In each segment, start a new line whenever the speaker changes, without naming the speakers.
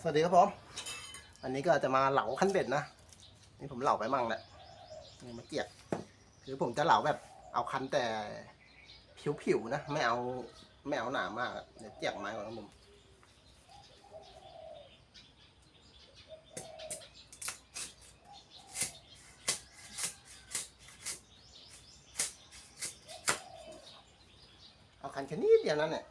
สวัสดีครับผม อันนี้ก็จะมาเหลาขั้นเบ็ดนะ นี่ผมเหลาไปมั่งแหละนี่มาเกียกคือผมจะเหลาแบบเอาคันแต่ผิวๆนะ ไม่เอาไม่เอาหนามาก เดี๋ยวเจียกไม้ก่อนครับผมเอาคันแค่นี้เดียวนั่นแหละ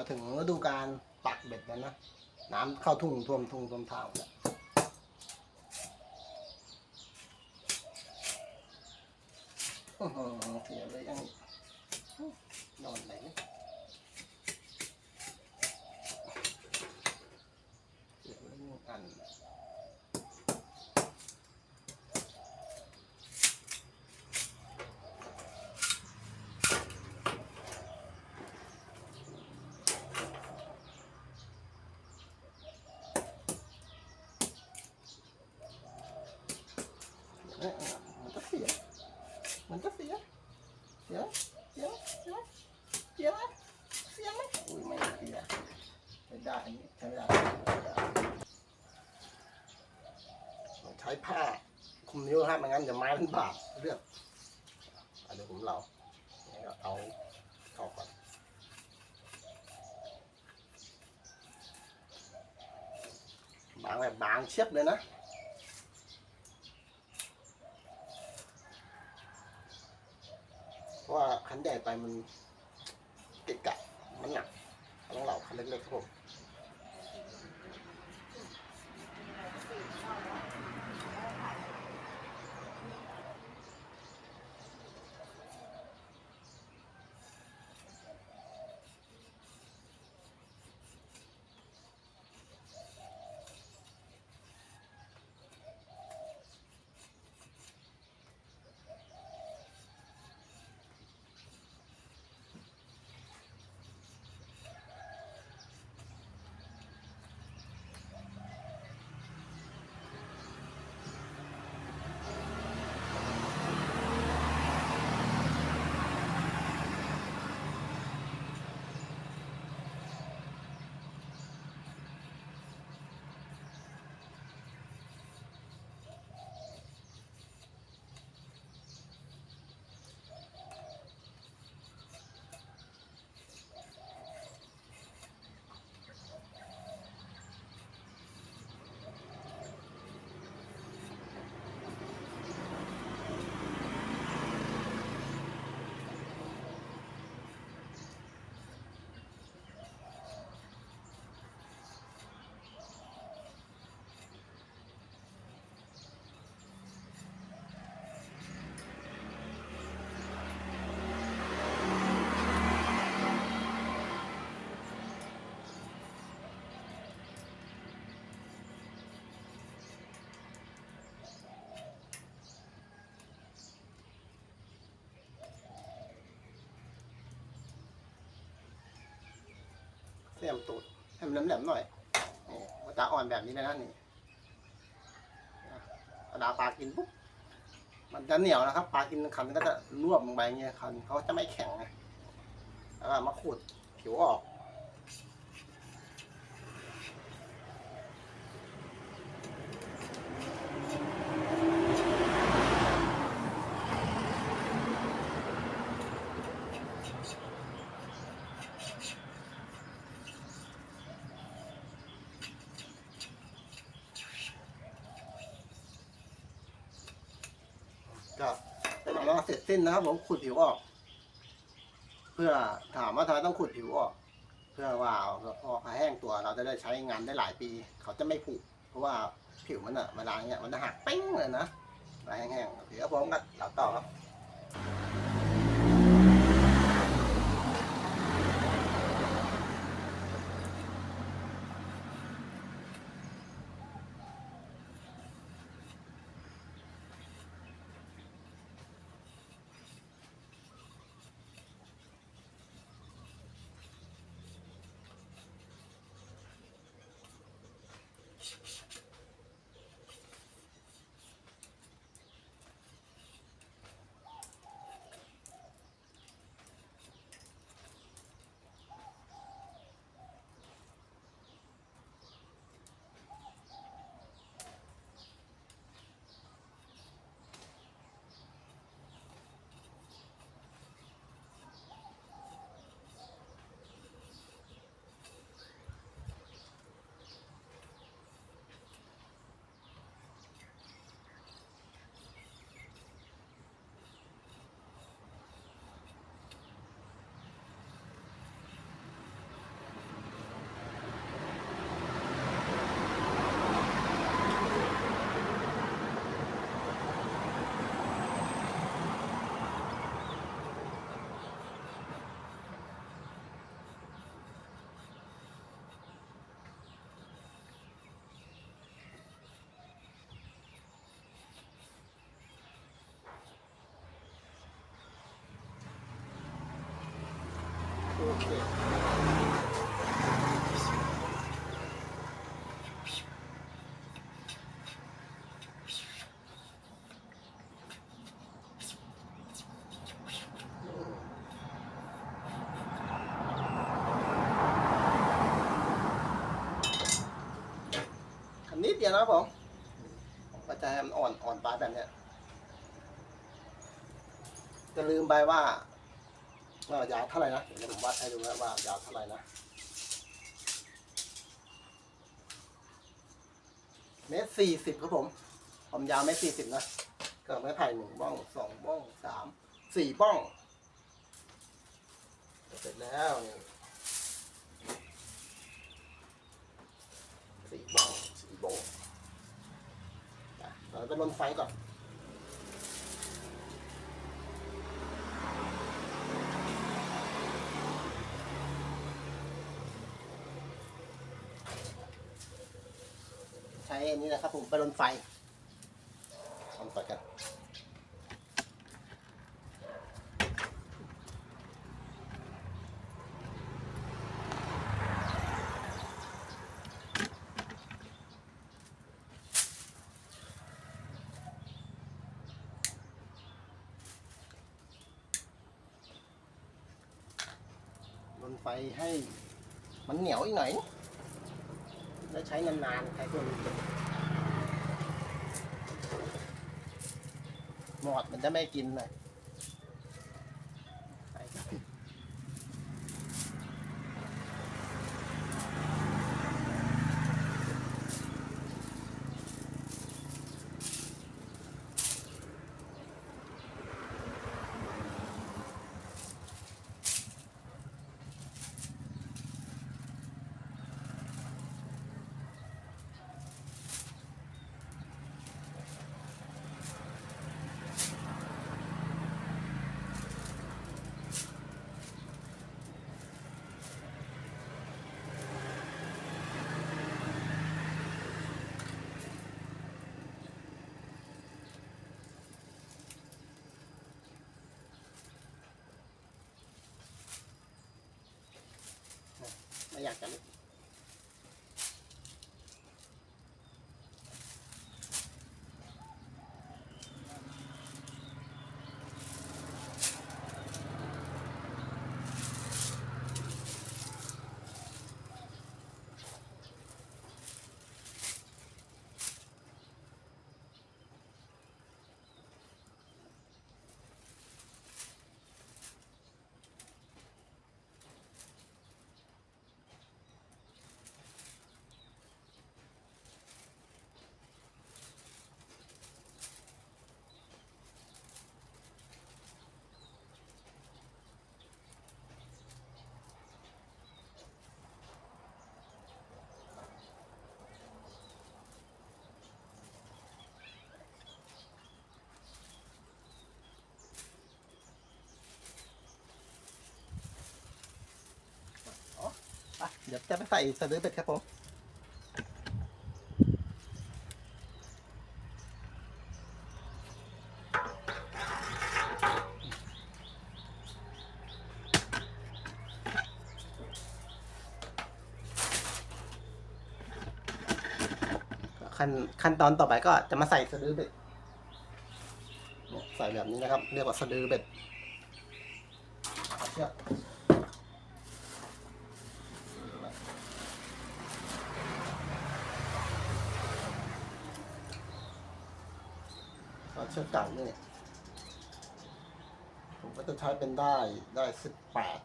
ก็ถึงฤ ดูการตักเบ็ดแล้วนะ น้ำเข้าทุ่งท่วมทุ่งท่วมเทางแล้วเสียเลยยังนอนไหนเนี่ยเสียเลยยังอัน เอ๊ะมันจะเสีย มันจะเสีย เสียเสียเสียเยไหมเสียไหมอุ้ยไม่เสียไม่ได้อันนี้ใช้ไม่ได้ใช้ผ้าคุมนิ้วครับไม่งั้นจะไม้มันบาดเลือดอันนี้ผมเราเอาเข้าก่อนบางแบบบางเชียบเลยนะ เพราะว่า คันใหญ่ไปมันเกะกะมันหนักต้องเหล่าคันเล็กๆครับผม ยมตูดให้มันแหลมๆหน่อยนี่มันจะอ่อนแบบนี้เลยนะนี่เอาดาปลากินปุ๊บมันจะเหนียวนะครับ ปลากินคันก็จะรวบลงไปเงี้ยคันเขาจะไม่แข็งนะแล้วมาขูดผิวออก เป็นอันว่าเสร็จสิ้นนะครับ ผมขุดผิวออก เพื่อถามว่าทำไมต้องขุดผิวออก เพื่อว่าออกแห้งตัวเราจะได้ใช้งานได้หลายปี เขาจะไม่ผุเพราะว่าผิวมันอะเวลาเนี้ยมันจะหักเป้งเลยนะเวลแห้งๆเดี๋ยวพร้อมกันเราต่อครับ นิดเดียวนะครับผมก็จะให้มันอ่อนอ่อนปลาแบบเนี้ยจะลืมไปว่าว่ายาวเท่าไหร่นะ เดี๋ยวผมวัดให้ดูนะว่ายาวเท่าไหร่นะ เมตรสี่สิบครับผมความยาวเมตรสี่สิบนะ เก็ไม้ไผ่หนึ่งบ้องสองบ้องสามสี่บ้อง เสร็จแล้วนี่สี่บ้องสี่บ้องอะเราจะ ลนไฟก่อนใช้อันนี้นะครับผมไปลนไฟทำต่อกัน ไฟให้มันเหนียวอีกหน่อย แล้วใช้นานๆใช้ตัวนี้หมอดมันจะไม่กินเลย ไม่ เดี๋ยวจะไปใส่สะดือเป็ดครับผมขั้นขั้นตอนต่อไปก็จะมาใส่สะดือเบ็ดใส่แบบนี้นะครับ เรียกว่าสะดือเบ็ดเชือก เอาเชือกเก่าเนี่ยผมก็จะใช้เป็นได้ได้สิบแปด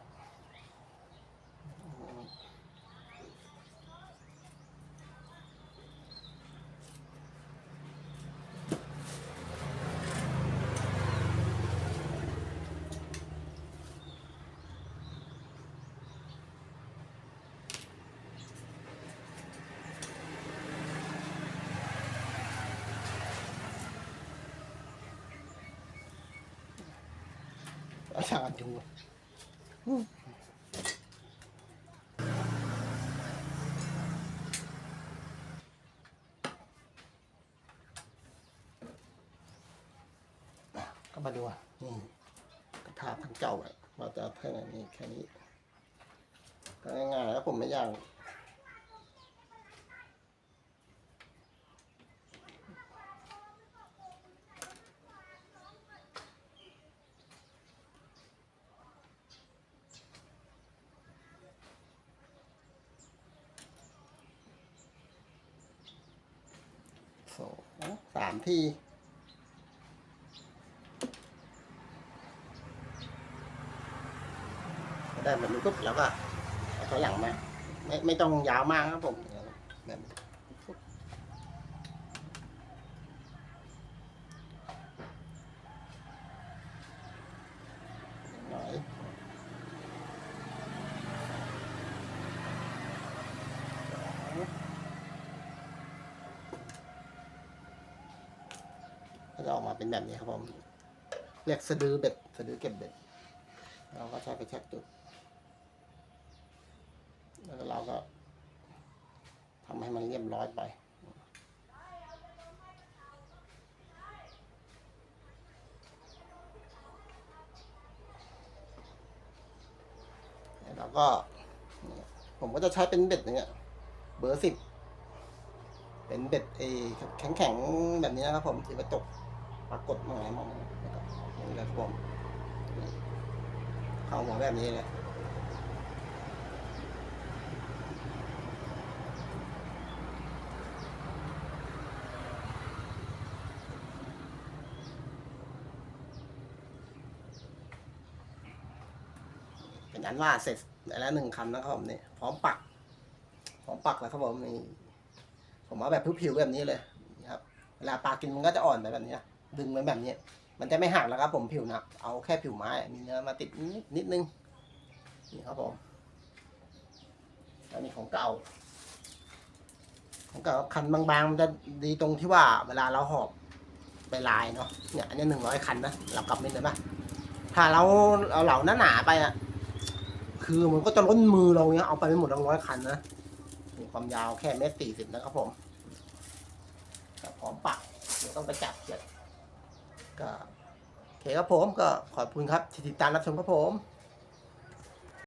อาจารย์ดูก็มาดูอะนี่กระทาพันเก่าอะเราจะแค่นี้แค่นี้ก็ง่ายๆแล้วผมไม่อยากสองสาม ที ได้แบบนี้ปุ๊บแล้วก็ถอยหลังมา ไม่ไม่ต้องยาวมากครับผมแบบหน่อยก็ จะออกมาเป็นแบบนี้ครับผมเรียกสะดือเบ็ดสะดือเก็บเบ็ด เราก็ใช้ไปเช็คจุด แล้วเราก็ทำให้มันเรียบร้อยไปแล้วก็ ผมก็จะใช้เป็นเบ็ดอย่างเงี้ย เบอร์สิบ เป็นเบ็ดเอแข็งแข็งๆแบบนี้นะครับผมที่กระจก ปรากฏมองไหนมองนะครับอย่างนี้นะครับผมเข้าหัวแบบนี้เลยเป็นอันว่าเสร็จแล้วหนึ่งคำนะครับผมนี่พร้อมปักพร้อมปักแล้วครับผมนี่ผมเอาแบบผิวๆแบบนี้เลยครับเวลาปลากินมันก็จะอ่อนไปแบบนี้ ดึงไว้แบบนี้มันจะไม่หักแล้วครับผมผิวหนักเอาแค่ผิวไม้มีเนื้อมาติดนิดนิดนึงนี่ครับผมอันนี้ของเก่า ของเก่าคันบางๆมันจะดีตรงที่ว่าเวลาเราหอบไปลายเนาะเนี่ยอันนี้หนึ่งร้อยคันนะเรากลับไม่ได้ปะถ้าเราเอาเหล่าหนาๆไปอะคือมันก็จะล้นมือเราเนี้ยเอาไปไม่หมดทั้งร้อยคันนะมีความยาวแค่เมตรสี่สิบนะครับผมพร้อมปักเดี๋ยวต้องไปจับเสร็จ ก็โอเคครับผมก็ขอบคุณครับที่ติดตามรับชมครับผม